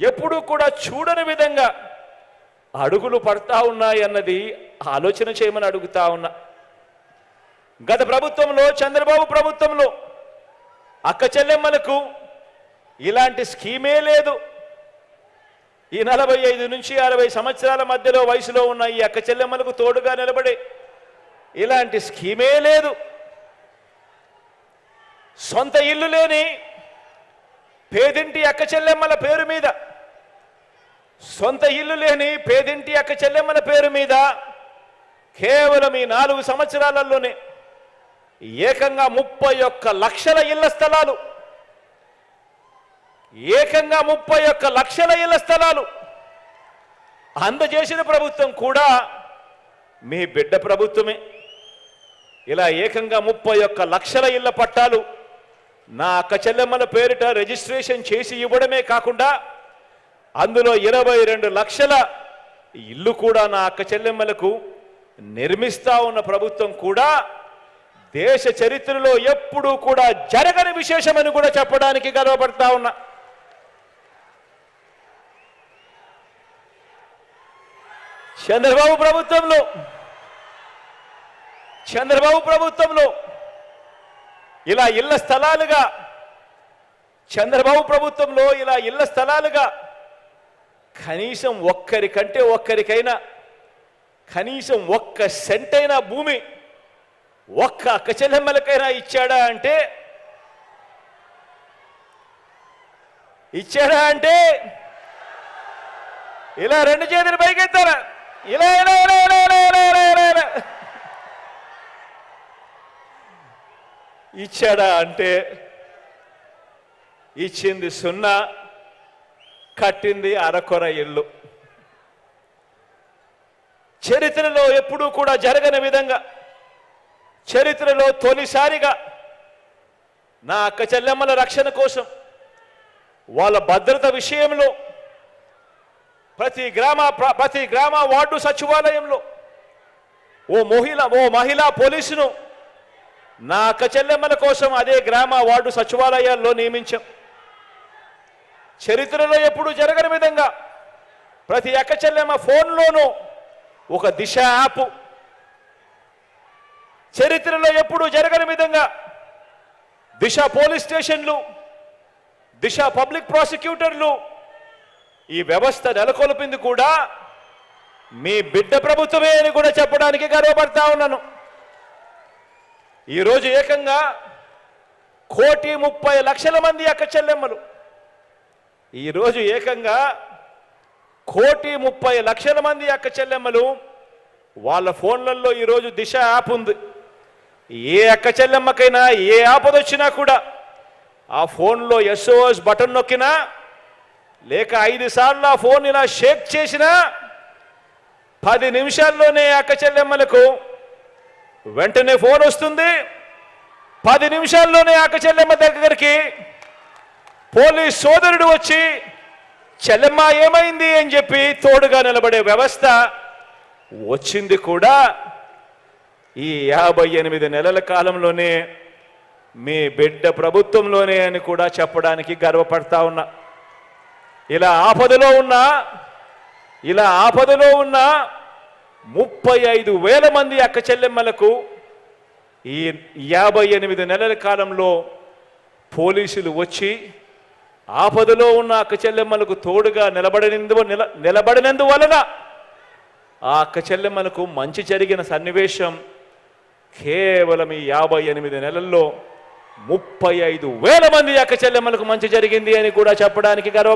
ఎప్పుడూ కూడా చూడని విధంగా అడుగులు పడతా ఉన్నాయి అన్నది ఆలోచన చేయమని అడుగుతా ఉన్నా. గత ప్రభుత్వంలో చంద్రబాబు ప్రభుత్వంలో అక్క చెల్లెమ్మలకు ఇలాంటి స్కీమే లేదు. ఈ నలభై ఐదు నుంచి అరవై సంవత్సరాల మధ్యలో వయసులో ఉన్న ఈ అక్క చెల్లెమ్మలకు తోడుగా నిలబడే ఇలాంటి స్కీమే లేదు. సొంత ఇల్లు లేని పేదింటి అక్క చెల్లెమ్మల పేరు మీద సొంత ఇల్లు లేని పేదింటి అక్క చెల్లెమ్మల పేరు మీద కేవలం ఈ నాలుగు సంవత్సరాలలోనే ఏకంగా ముప్పై ఒక్క లక్షల ఇళ్ళ స్థలాలు ఏకంగా ముప్పై ఒక్క లక్షల ఇళ్ళ స్థలాలు అందజేసిన ప్రభుత్వం కూడా మీ బిడ్డ ప్రభుత్వమే. ఇలా ఏకంగా ముప్పై ఒక్క లక్షల ఇళ్ళ పట్టాలు నా అక్క చెల్లెమ్మల పేరిట రిజిస్ట్రేషన్ చేసి ఇవ్వడమే కాకుండా అందులో ఇరవై రెండు లక్షల ఇల్లు కూడా నా అక్క చెల్లెమ్మలకు నిర్మిస్తా ఉన్న ప్రభుత్వం కూడా దేశ చరిత్రలో ఎప్పుడూ కూడా జరగని విశేషమని కూడా చెప్పడానికి గర్వపడతా ఉన్నా. చంద్రబాబు ప్రభుత్వంలో చంద్రబాబు ప్రభుత్వంలో ఇలా ఇళ్ళ స్థలాలుగా చంద్రబాబు ప్రభుత్వంలో ఇలా ఇళ్ళ స్థలాలుగా కనీసం ఒక్కరికంటే ఒక్కరికైనా కనీసం ఒక్క సెంటైనా భూమి ఒక్క అక్కచెల్లెమ్మలకైనా ఇచ్చాడా అంటే ఇచ్చాడా అంటే ఇలా రెండు చేతులు పైకెత్తారా ఇలా ఇలా ఇలా ఇలా ఇలా ఇలా ఇలా ఇలా. ఇచ్చాడా అంటే ఇచ్చింది సున్నా. కట్టింది అరకొర ఇల్లు. చరిత్రలో ఎప్పుడూ కూడా జరగని విధంగా చరిత్రలో తొలిసారిగా నా అక్క చెల్లెమ్మల రక్షణ కోసం వాళ్ళ భద్రత విషయంలో ప్రతి గ్రామ ప్రతి గ్రామ వార్డు సచివాలయంలో ఓ మహిళ ఓ మహిళా పోలీసును నా అక్క చెల్లెమ్మల కోసం అదే గ్రామ వార్డు సచివాలయాల్లో నియమించాం. చరిత్రలో ఎప్పుడు జరగని విధంగా ప్రతి ఎక్కచెల్లెమ్మ ఫోన్లోనూ ఒక దిశ యాప్. చరిత్రలో ఎప్పుడు జరగని విధంగా దిశ పోలీస్ స్టేషన్లు దిశ పబ్లిక్ ప్రాసిక్యూటర్లు ఈ వ్యవస్థ నెలకొల్పింది కూడా మీ బిడ్డ ప్రభుత్వమే అని కూడా చెప్పడానికి గర్వపడతా ఉన్నాను. ఈరోజు ఏకంగా కోటి ముప్పై లక్షల మంది అక్క చెల్లెమ్మలు ఈరోజు ఏకంగా కోటి ముప్పై లక్షల మంది అక్క చెల్లెమ్మలు వాళ్ళ ఫోన్లలో ఈరోజు దిశ యాప్ ఉంది. ఏ అక్క చెల్లెమ్మకైనా ఏ ఆపద వచ్చినా కూడా ఆ ఫోన్లో ఎస్ఓఎస్ బటన్ నొక్కినా లేక ఐదు సార్లు ఆ ఫోన్ ఇలా షేక్ చేసినా పది నిమిషాల్లోనే అక్క చెల్లెమ్మలకు వెంటనే ఫోన్ వస్తుంది. పది నిమిషాల్లోనే అక్క చెల్లెమ్మ దగ్గరికి పోలీస్ సోదరుడు వచ్చి చెల్లెమ్మ ఏమైంది? అని చెప్పి తోడుగా నిలబడే వ్యవస్థ వచ్చింది కూడా. ఈ యాభై ఎనిమిది నెలల కాలంలోనే మీ బిడ్డ ప్రభుత్వంలోనే అని కూడా చెప్పడానికి గర్వపడతా ఉన్నా. ఇలా ఆపదలో ఉన్న ఇలా ఆపదలో ఉన్న ముప్పై ఐదు వేల మంది అక్క చెల్లెమ్మలకు ఈ యాభై ఎనిమిది నెలల కాలంలో పోలీసులు వచ్చి ఆపదలో ఉన్న అక్క చెల్లెమ్మలకు తోడుగా నిలబడినందు నిల నిలబడినందువలన ఆ అక్క చెల్లెమ్మలకు మంచి జరిగిన సన్నివేశం కేవలం ఈ యాభై ఎనిమిది నెలల్లో ముప్పై ఐదు వేల మంది అక్క చెల్లెమ్మలకు మంచి జరిగింది అని కూడా చెప్పడానికి గర్వ